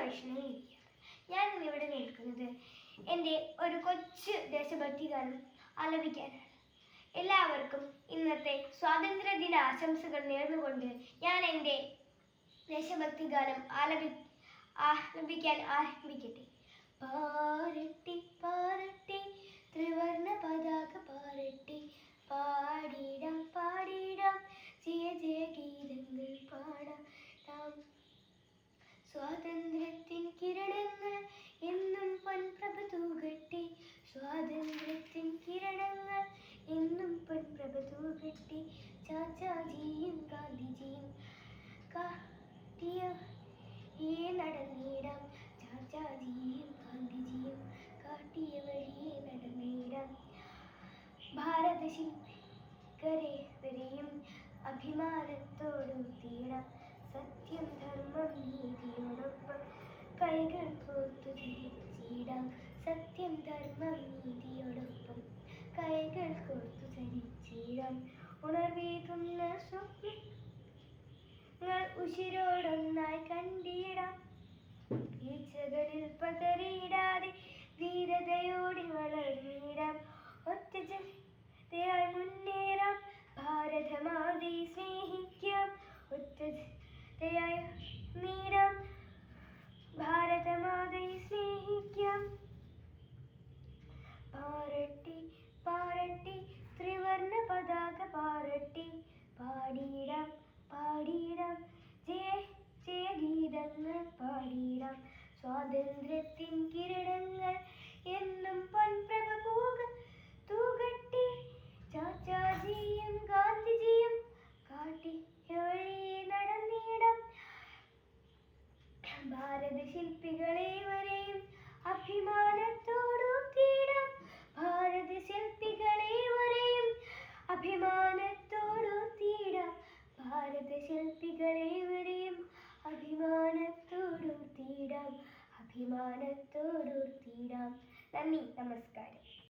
വൈഷ്ണവിയിരിക്കുകയാണ് ഞാൻ ഇവിടെ നിൽക്കുന്നത് എന്റെ ഒരു കൊച്ചു ദേശഭക്തി ഗാനം ആലപിക്കാനാണ്. എല്ലാവർക്കും ഇന്നത്തെ സ്വാതന്ത്ര്യ ദിന ആശംസകൾ നേർന്നുകൊണ്ട് ഞാൻ എന്റെ ദേശഭക്തി ഗാനം ആലപി ആലപിക്കാൻ ആരംഭിക്കട്ടെ. പാരട്ടി പാരട്ടി ത്രിവർണ പതാക പാരട്ടി. പാടിടം പാടിടം ജയ ജയ ഗീതങ്ങൾ പാടാം. നാം ചാച്ചാജിയും ഗാന്ധിജിയും കാട്ടിയ ഈ നടന്നിടാം ചാച്ചാജിയും ഗാന്ധിജിയും കാട്ടിയ വഴിയെ നടന്നിടാം ഭാരത ശില്പകരെയും അഭിമാനത്തോടും തീടാം സത്യം ധർമ്മം നീതിയോടൊപ്പം കൈകൾ കോർത്തു തിരിച്ചിടാം സത്യം ധർമ്മം നീതിയോടൊപ്പം കൈകൾ കോർത്തു ധരിച്ചിടാം ഉണർവേകുന്ന സ്വപ്നങ്ങൾ ഉശിരോടൊന്നായി കണ്ടിടാം. വീഴ്ചകളിൽ പതറിയിടാതെ ധീരതയോടെ വളർന്നിടാം. ഒറ്റജയായി മുന്നേറാം. ഭാരതമാതി സ്നേഹിക്കാം. ഒറ്റജയായി പാടിയിടാം. ജയ ജയ ഗീതങ്ങൾ പാടിയിടാം. സ്വാതന്ത്ര്യത്തിൻ കിരണങ്ങൾ എന്നും പൊൻപ്രഭ പോക തൂകട്ടെ ചാച്ചാജിയും ഗാന്ധിജിയും കാട്ടി വഴി നടന്നിടാം. ഭാരത ശില്പികളെ വരെയും അഭിമാനത്തോടുത്തിടാം ഭാരത ശില്പികളെ വരെയും അഭിമാനത്തോടുത്തിടാം അഭിമാനത്തോടുത്തിടാം നന്ദി നമസ്കാരം.